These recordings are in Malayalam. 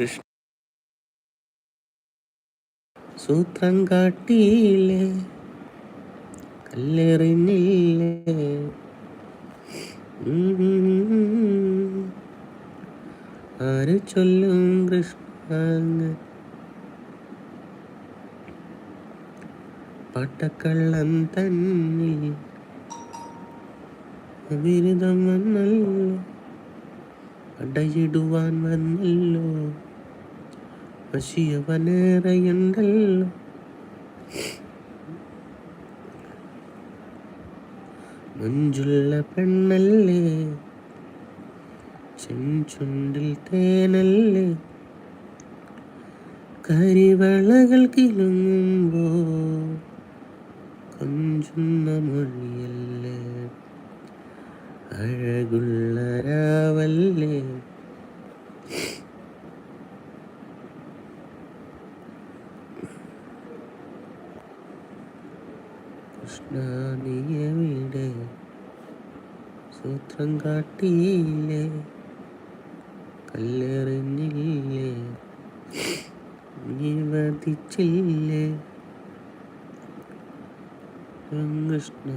കൃഷ്ണ. സൂത്രം കാട്ടിയില്ലേ? കല്ലെറിഞ്ഞില്ലേ. ആര് ചൊല്ലും കൃഷ്ണ പട്ടക്കള്ളം തന്നിൽ ബിരുദം വന്നല്ലോ. അടയിടുവാൻ വന്നല്ലോ. വശിയവനേറെയുണ്ടല്ലോ മഞ്ചുള്ള പെണ്ണല്ലേ? ചെഞ്ചുണ്ടിൽ തേനല്ലേ? കരിവളകൾ കിലുങ്ങുമ്പോ കൊഞ്ചുന്ന മൊഴിയല്ലേ? അഴകുള്ള രാവല്ലേ? കൃഷ്ണ നീ എവിടെ സൂത്രം കാട്ടിയില്ലേ? കല്ലെറിഞ്ഞില്ലേ? നീ Krishna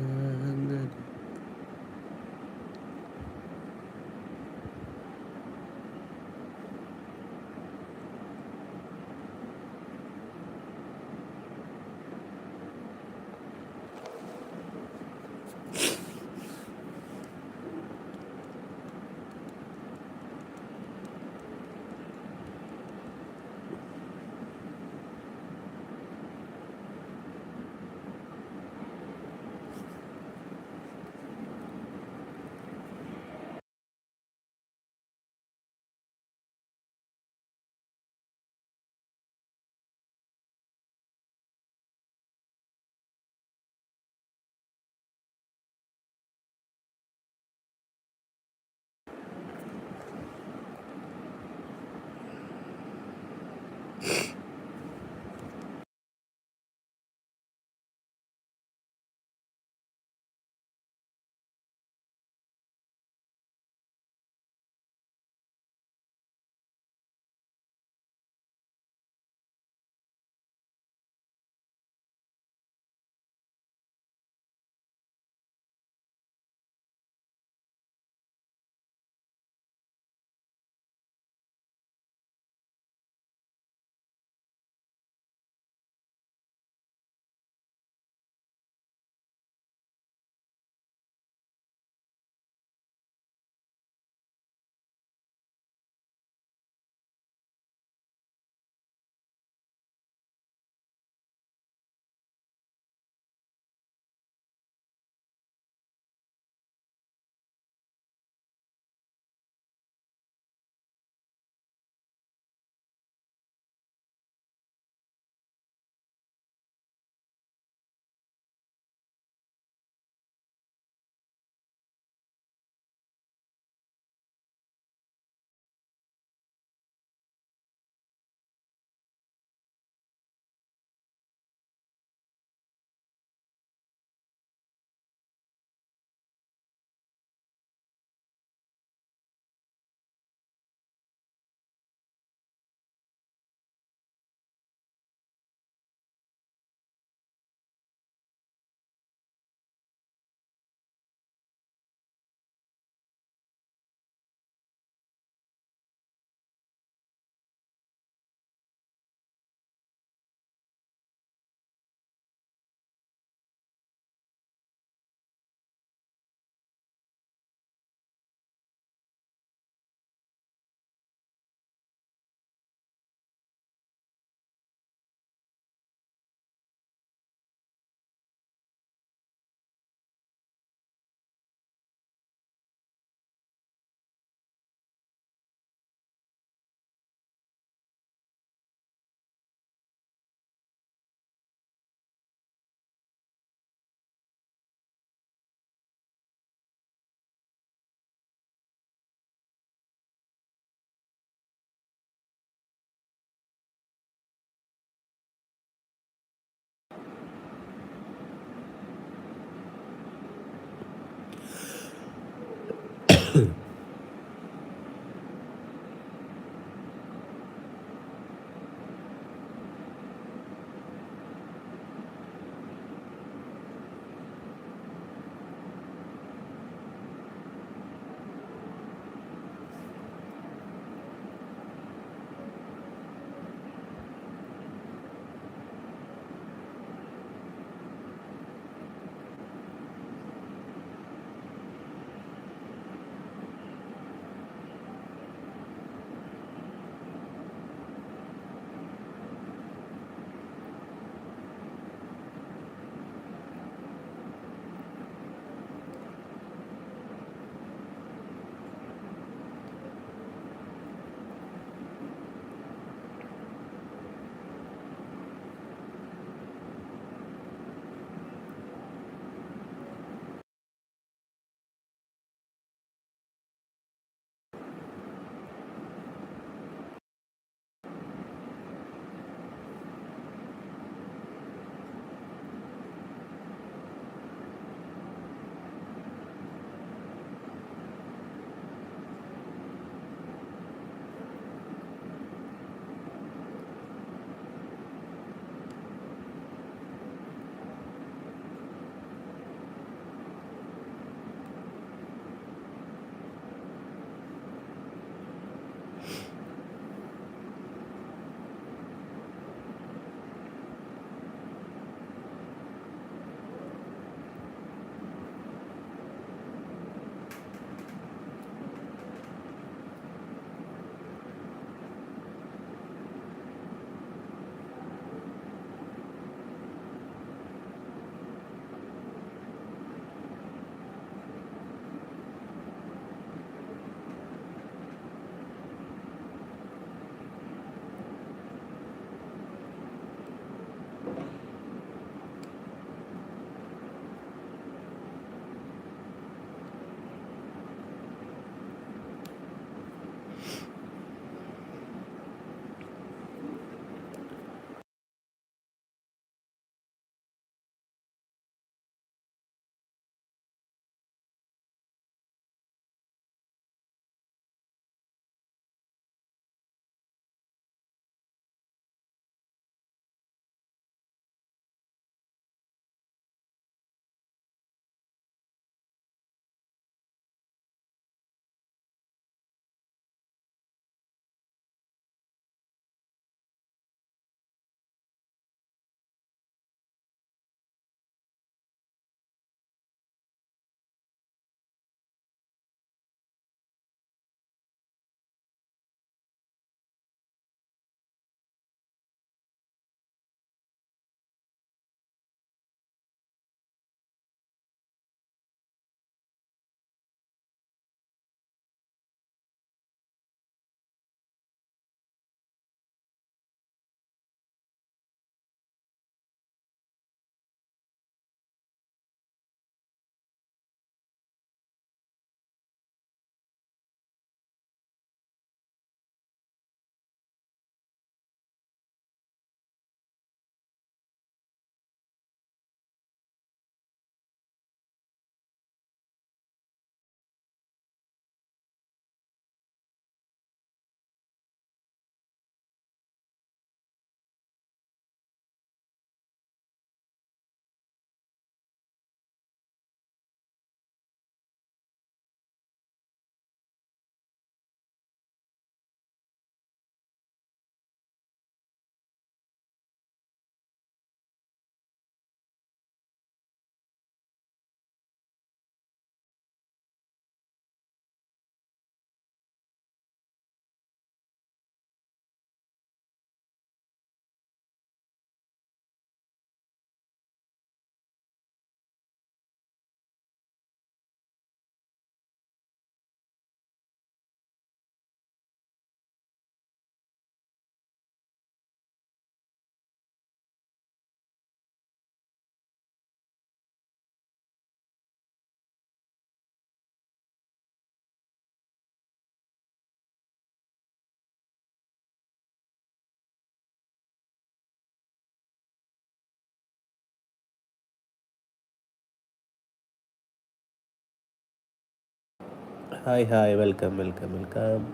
hi hi welcome welcome welcome.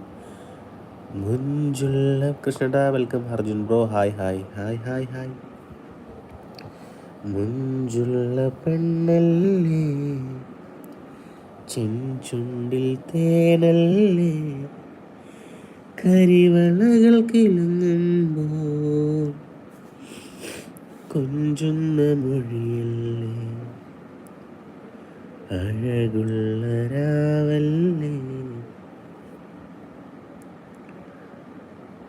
മുഞ്ചുള്ള കൃഷ്ണടാ welcome Arjun bro. Hi hi hi hi hi. മുഞ്ചുള്ള പെണ്ണല്ലേ? ചെഞ്ചുണ്ടിൽ തേനല്ലേ? കരിവളകൾ കിളുങ്ങുമ്പോൾ കൊഞ്ചുന്ന മൊഴിയല്ലേ? അഴകുള്ള രാവല്ലേ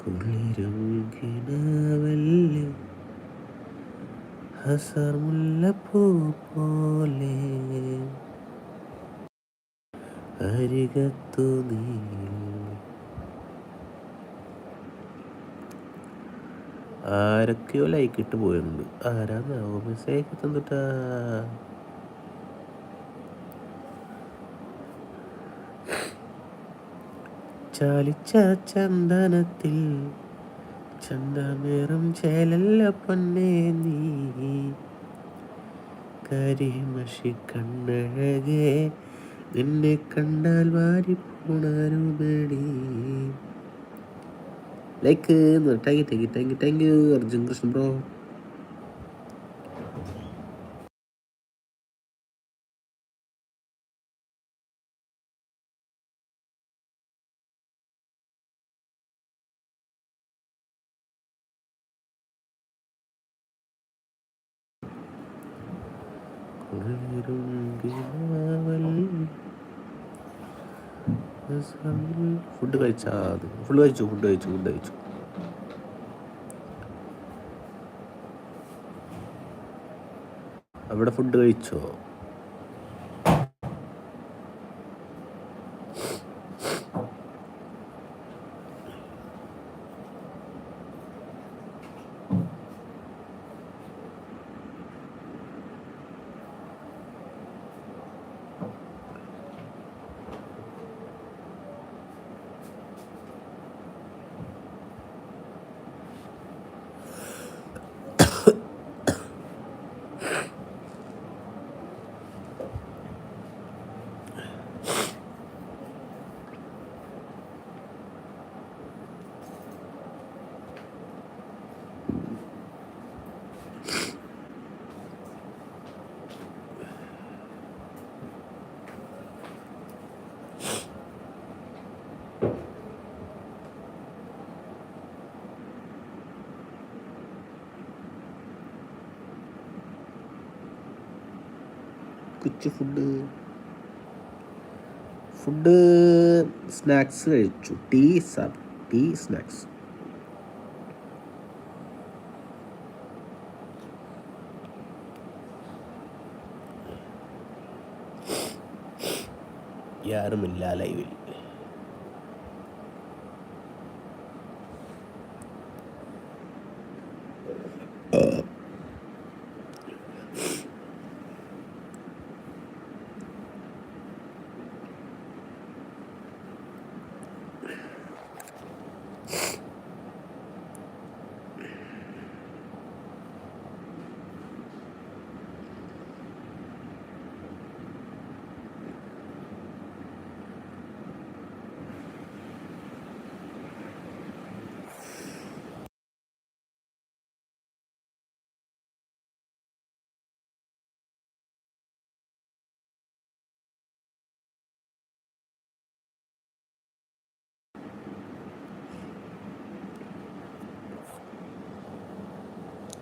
കുളിരും കിനാവല്ലേ ഹസർ മുല്ലപ്പൂ പോലെ. അരികത്തു നീ ആരൊക്കെയോ ലൈക്ക് ഇട്ട് പോയിട്ടുണ്ട്. ആരാന്നാവോ മെസ്സേജ് തന്നിട്ടാ. ചാലിച്ച ചന്ദനത്തിൽ ചന്ദമേറും ചേലല്ല പൊന്നേ നീ. കരിമഷി കണ്ണഴകേ നിന്നെ കണ്ടാൽ വാരി പോണരുമടി. Like thank you thank you thank you Arjun Krishna bro. Food കഴിച്ചാ ഫുഡ് കഴിച്ചു ഫുഡ് കഴിച്ചു ഫുഡ് കഴിച്ചു. അവിടെ ഫുഡ് കഴിച്ചോ? കൊച്ചു ഫുഡ്? ഫുഡ് സ്നാക്സ് കഴിച്ചു. Tea sir tea snacks. യാരുമില്ല ലൈവിൽ.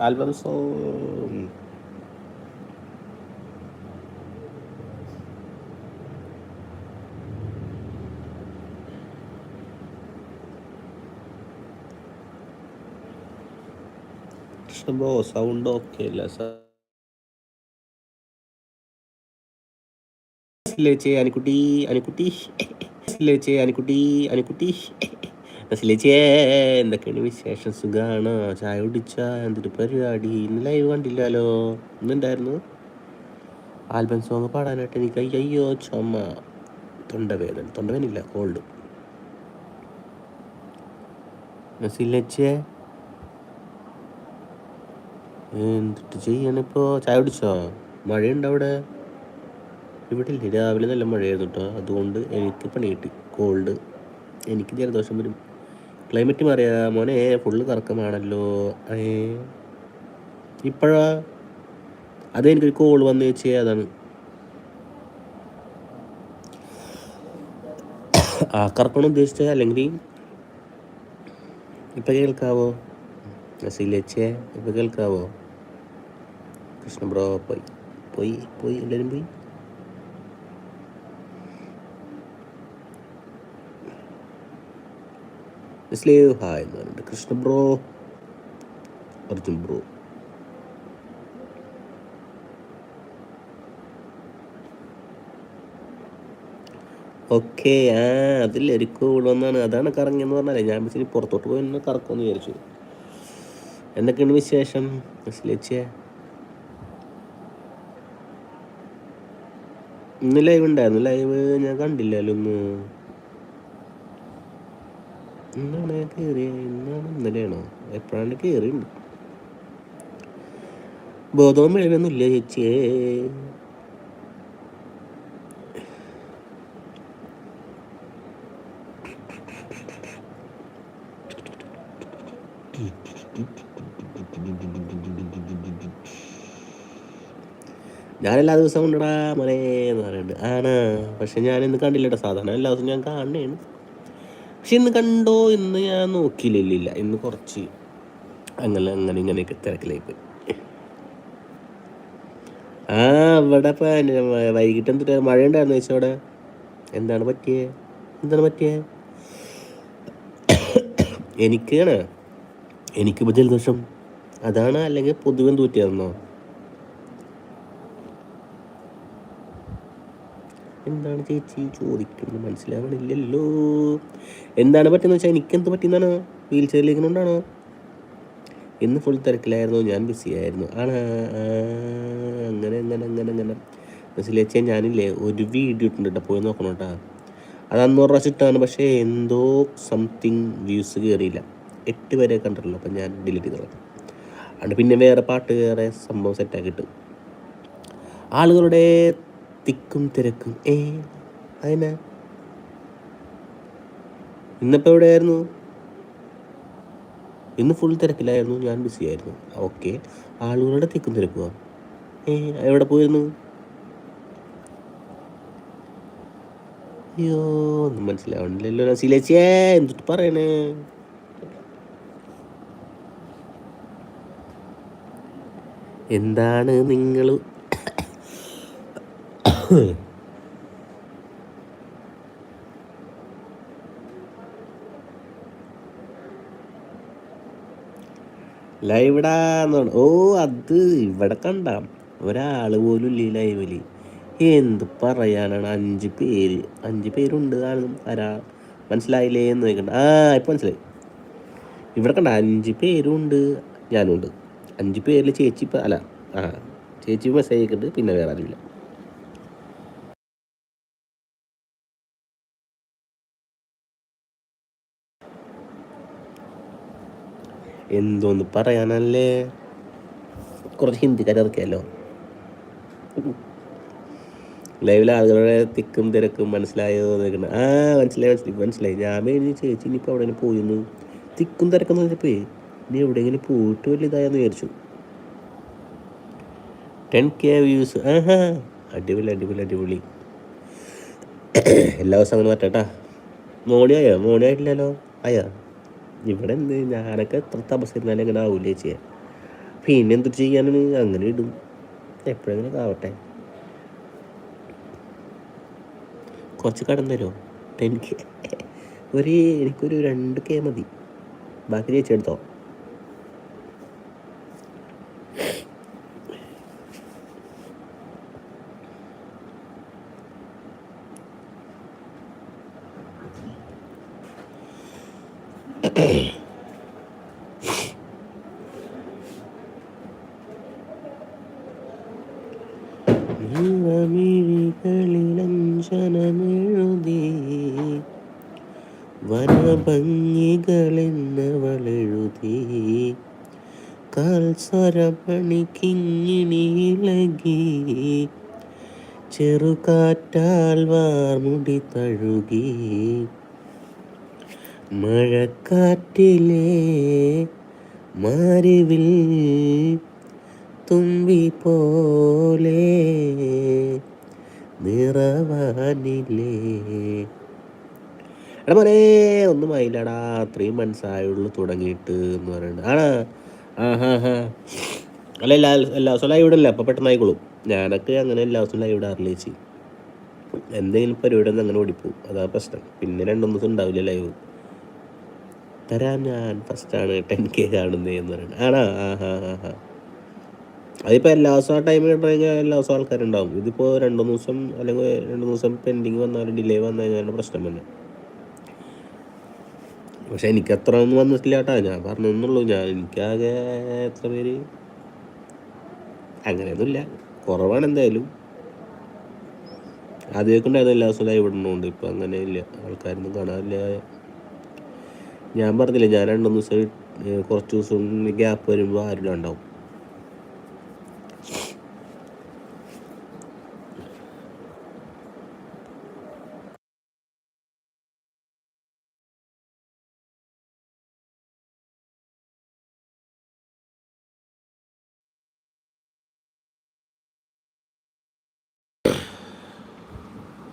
Album song bro sound okay അല്ല ചേച്ചി അനുക്കുട്ടി അനുക്കുട്ടി അനുക്കുട്ടി അനുക്കുട്ടി അനിക്കുട്ടി നസിലേച്ചിയേ എന്തൊക്കെയാണ് വിശേഷം? സുഖാണോ? ചായ കുടിച്ച? എന്തൊരു പരിപാടി? ഇന്ന് ലൈവ് കണ്ടില്ലല്ലോ ഇന്നുണ്ടായിരുന്നു ആൽബം സോങ് പാടാനായിട്ട് എനിക്ക് അയ്യോ ചുമ. തൊണ്ടവേദന. തൊണ്ടവേദനില്ല കോൾഡ് നസിലേച്ചിയെ എന്തിട്ട് ചെയ്യണിപ്പോ ചായ കുടിച്ചോ? മഴയുണ്ടോ അവിടെ? ഇവിടെ ഇല്ലേ രാവിലെ നല്ല മഴയായിരുന്നു കേട്ടോ അതുകൊണ്ട് എനിക്ക് പണി കിട്ടി. കോൾഡ് എനിക്ക് ജലദോഷം വരും. ക്ലൈമറ്റ് മാറിയ മോനെ ഫുള്ള് കറക്കമാണല്ലോ ഏ ഇപ്പോഴാ? അത് എനിക്കൊരു കോൾ വന്നു വെച്ചേ അതാണ്. ആ കറക്കണം ഉദ്ദേശിച്ചത് അല്ലെങ്കിൽ ഇപ്പം കേൾക്കാവോ? നസീലച്ചേ ഇപ്പം കേൾക്കാവോ? കൃഷ്ണ ബ്രോ പോയി പോയി പോയി എല്ലാവരും പോയി. സ്ലേവ് ഹായ് എന്ന് പറഞ്ഞിട്ട്. Krishna bro. Arjun bro. Okay ആ അതിൽ എരിക്കോ വന്നാണ്. അതാണ് കറങ്ങിയെന്ന് പറഞ്ഞാലേ ഞാൻ വെച്ചിട്ട് പുറത്തോട്ട് പോയി ഒന്ന് കറക്കുമെന്ന് വിചാരിച്ചു. എന്തൊക്കെയാണ് വിശേഷം? ലക്ഷ്യ ഇന്ന് ലൈവ് ഉണ്ടായിരുന്നു. ലൈവ് ഞാൻ കണ്ടില്ലല്ലോ ഒന്ന് ഇന്നാണ് ഞാൻ കയറിയ ഇന്നാണ് ഇന്നലെയാണോ? എപ്പോഴാണ് കയറിയുണ്ട് ബോധവും ഇല്ല ചേച്ചിയേ ഞാൻ എല്ലാ ദിവസവും ഉണ്ടടാ മലേ എന്ന് പറയുന്നുണ്ട്. ആണ്. പക്ഷെ ഞാൻ ഇന്ന് കണ്ടില്ലട്ടോ. സാധാരണ എല്ലാ ദിവസവും ഞാൻ കാണുകയാണ് പക്ഷെ ഇന്ന് കണ്ടോ ഇന്ന് ഞാൻ നോക്കിയില്ലില്ല. ഇന്ന് കുറച്ച് അങ്ങനെ അങ്ങനെ ഇങ്ങനെയൊക്കെ തിരക്കിലായി പോയി ആ ഇവിടെ വൈകിട്ട് എന്തിട്ട്? മഴ ഉണ്ടായിരുന്നു ചോദിച്ചാൽ അവിടെ? എന്താണ് പറ്റിയേ? എന്താണ് പറ്റിയേ? എനിക്കാണ്. എനിക്കിപ്പോൾ ജലദോഷം. അതാണ് അല്ലെങ്കിൽ പൊതുവെ തൂറ്റിയായിരുന്നോ എന്താണ് ചേച്ചി? ചോദിക്കുന്നത് മനസ്സിലാവണില്ലല്ലോ. എന്താണ് പറ്റുന്നത് വെച്ചാൽ എനിക്കെന്ത് പറ്റുന്നതാണ് വീൽ ചെയറിലിരിക്കണോണ്ടാണോ ഇന്ന് ഫുൾ തിരക്കിലായിരുന്നു. ഞാൻ ബിസി ആയിരുന്നു. ആണ്. അങ്ങനെ അങ്ങനെ അങ്ങനെ അങ്ങനെ. മനസ്സിലേച്ചാൽ ഞാനില്ലേ ഒരു വീഡിയോ ഇട്ടുണ്ട് കേട്ടോ പോയി നോക്കണം കേട്ടോ അത് അന്നൂറ് പ്രാവശ്യം ഇട്ടാണ് പക്ഷേ എന്തോ സംതിങ് വ്യൂസ് കയറിയില്ല എട്ട് പേരെ കണ്ടിട്ടുള്ളൂ. അപ്പം ഞാൻ ഡിലീറ്റ് ചെയ്തോളാം. അതുകൊണ്ട് പിന്നെ വേറെ പാട്ട് വേറെ സംഭവം സെറ്റാക്കിയിട്ട് ആളുകളുടെ തിക്കും തിരക്കും. ഏ അതിനാ ഇന്നിപ്പോൾ എവിടെയായിരുന്നു? ഇന്ന് ഫുൾ തിരക്കിലായിരുന്നു. ഞാൻ ബിസി ആയിരുന്നു. ഓക്കെ. ആളുകളുടെ തിക്കും തിരക്കുക ഏ എവിടെ പോയിരുന്നു? അയ്യോ ഒന്നും മനസ്സിലാവണില്ലല്ലോ നസീലേച്ചിയേ എന്തിട്ട് പറയണേ? എന്താണ് നിങ്ങൾ ലൈവിടാന്ന് ഓ അത് ഇവിടെ കണ്ട. ഒരാൾ പോലും ഇല്ല ലൈവിൽ. എന്ത് പറയാനാണ്? അഞ്ച് പേര്. അഞ്ച് പേരുണ്ട് കാണും ആരാ? മനസ്സിലായില്ലേ എന്ന് ചോദിക്കണ്ട. ആ ഇപ്പം മനസ്സിലായി. ഇവിടെ കണ്ട അഞ്ച് പേരുണ്ട്. ഞാനുണ്ട്. അഞ്ച് പേരിൽ ചേച്ചി അല്ല ആ ചേച്ചി മെസ്സേജ് അയക്കുന്നുണ്ട് പിന്നെ വേറെ ആരുമില്ല. എന്തോന്ന് പറയാനല്ലേ? കുറച്ച് ഹിന്ദിക്കാർ ഇറക്കിയല്ലോ. ലൈവിലെ ആളുകളുടെ തിക്കും തിരക്കും മനസ്സിലായോ എന്നൊക്കെ ആ മനസ്സിലായി മനസ്സിലായി മനസ്സിലായി. ഞാൻ മേടിച്ച് ചേച്ചി ഇനിയിപ്പോൾ അവിടെ പോയിരുന്നു തിക്കും തിരക്കും പറഞ്ഞപ്പോൾ നീ എവിടെയെങ്കിലും പോയിട്ട് വലിയ ഇതായെന്ന് വിചാരിച്ചു. Ten K views. ആഹാ അടിപൊളി അടിപൊളി അടിപൊളി. എല്ലാ ദിവസവും അങ്ങനെ മോണിയായോ? മോണിയായിട്ടില്ലല്ലോ? ആയാ? ഇവിടെ എന്ത് ഞാനൊക്കെ എത്ര തപസ്സിരുന്നാലും അങ്ങനെ ആവൂലേ ചെയ്യാൻ പിന്നെ എന്ത് ചെയ്യാനാണ്? അങ്ങനെ ഇടും. എപ്പോഴെങ്കിലും ആവട്ടെ. കുറച്ച് കടന്നു തരുമോ എനിക്ക് ഒരു എനിക്കൊരു രണ്ട് കെ മതി. ബാക്കി ചേച്ചി എടുത്തോ? ളിലഞ്ജനമെഴുതി വനഭംഗികളെന്നവളെഴുതി. കാൽസ്വരമണിക്കിങ്ങിണിയിളകി ചെറുകാറ്റാൽ വാർമുടി തഴുകി. മഴക്കാറ്റിലെ മാരിവിൽ തുമ്പി പോലെ നിറവാനില്ലേ എടാ ഒന്നും ആയില്ലടാ ത്രീ മന്ത്സ് തുടങ്ങിയിട്ട് എന്ന് പറയുന്നത് ആണാ? ആ ഹാ ഹാ. അല്ല എല്ലാ എല്ലാ ദിവസവും ലൈവ് ഇടല്ല? അപ്പോൾ പെട്ടെന്ന് ആയിക്കോളും. ഞാനൊക്കെ അങ്ങനെ എല്ലാ ദിവസവും ലൈവ് ഇടാറില്ല ചേച്ചി? എന്തെങ്കിലും പരിപാടി ഒന്ന് അങ്ങനെ ഓടിപ്പോവും. അതാ പ്രശ്നം. പിന്നെ രണ്ടു ദിവസം ഉണ്ടാവില്ല ലൈവ് തരാം ഞാൻ. ഫസ്റ്റാണ് ടെൻ കെ കാണുന്നത് എന്ന് പറയുന്നത് ആണോ? ആ ഹാ ഹാ ഹാ അതിപ്പോൾ എല്ലാ ദിവസവും ആ ടൈമിൽ ഇട്ടുകഴിഞ്ഞാൽ എല്ലാ ദിവസവും ആൾക്കാരുണ്ടാവും. ഇതിപ്പോൾ രണ്ട് ദിവസം അല്ലെങ്കിൽ രണ്ട് ദിവസം പെൻഡിങ് വന്നാലും ഡിലേ വന്നു കഴിഞ്ഞാൽ പ്രശ്നം തന്നെ. പക്ഷെ എനിക്ക് അത്ര ഒന്നും വന്നിട്ടില്ല കേട്ടോ. ഞാൻ പറഞ്ഞൊന്നുള്ളൂ ഞാൻ എനിക്കാകെ എത്ര പേര്? അങ്ങനെയൊന്നുമില്ല. കുറവാണ് എന്തായാലും. ആദ്യമൊക്കെ ഉണ്ടായിരുന്നു എല്ലാ ദിവസവും ലൈവ് ഇടുന്നുണ്ട് ഇപ്പം അങ്ങനെ ഇല്ല ആൾക്കാരൊന്നും കാണാനില്ല ഞാൻ പറഞ്ഞില്ലേ ഞാൻ രണ്ടു ദിവസം കുറച്ച് ദിവസം ഗ്യാപ്പ് വരുമ്പോൾ ആരും ഉണ്ടാവും